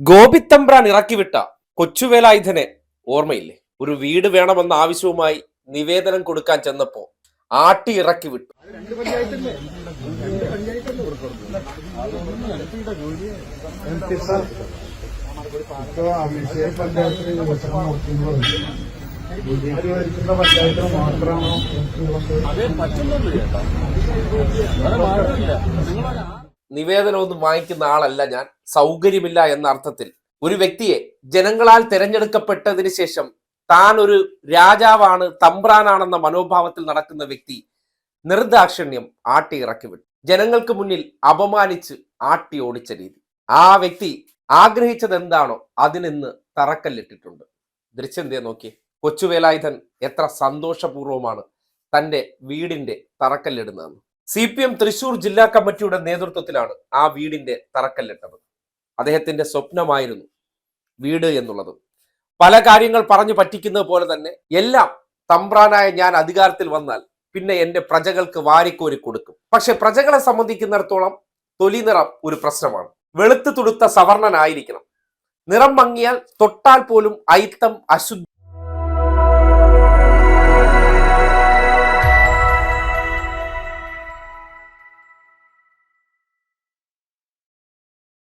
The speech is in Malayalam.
ഗോപിത്തമ്പ്രാൻ ഇറക്കിവിട്ട കൊച്ചുവേലായുധനെ ഓർമ്മയില്ലേ? ഒരു വീട് വേണമെന്ന ആവശ്യവുമായി നിവേദനം കൊടുക്കാൻ ചെന്നപ്പോ ആട്ടി ഇറക്കി വിട്ടു മാത്രമാണോ വികസനം നിവേദനമൊന്നും വാങ്ങിക്കുന്ന ആളല്ല ഞാൻ. സൗകര്യമില്ല എന്ന അർത്ഥത്തിൽ ഒരു വ്യക്തിയെ ജനങ്ങളാൽ തിരഞ്ഞെടുക്കപ്പെട്ടതിന് ശേഷം താൻ ഒരു രാജാവാണ് തമ്പ്രാനാണെന്ന മനോഭാവത്തിൽ നടക്കുന്ന വ്യക്തി നിർദാക്ഷിണ്യം ആട്ടി ഇറക്കി വിട്ടു ജനങ്ങൾക്ക് മുന്നിൽ അപമാനിച്ച് ആട്ടി ഓടിച്ച രീതി. ആ വ്യക്തി ആഗ്രഹിച്ചത് എന്താണോ അതിനിന്ന് തറക്കല്ലിട്ടിട്ടുണ്ട്. ദൃശ്യം ദേ നോക്കി കൊച്ചുവേലായുധൻ എത്ര സന്തോഷപൂർവമാണ് തന്റെ വീടിന്റെ തറക്കല്ലിടുന്നതെന്ന്. സി പി എം തൃശൂർ ജില്ലാ കമ്മിറ്റിയുടെ നേതൃത്വത്തിലാണ് ആ വീടിന്റെ തറക്കല്ലിട്ടത്. അദ്ദേഹത്തിന്റെ സ്വപ്നമായിരുന്നു വീട് എന്നുള്ളത്. പല കാര്യങ്ങൾ പറഞ്ഞു പറ്റിക്കുന്നത് പോലെ തന്നെ എല്ലാം തമ്പ്രാനായ ഞാൻ അധികാരത്തിൽ വന്നാൽ പിന്നെ എന്റെ പ്രജകൾക്ക് വാരിക്കോരി കൊടുക്കും. പക്ഷെ പ്രജകളെ സംബന്ധിക്കുന്നിടത്തോളം തൊലി നിറം ഒരു പ്രശ്നമാണ്. വെളുത്തു തുടുത്ത സവർണനായിരിക്കണം നിറം മങ്ങിയാൽ തൊട്ടാൽ പോലും അയിത്തം അശുദ്ധ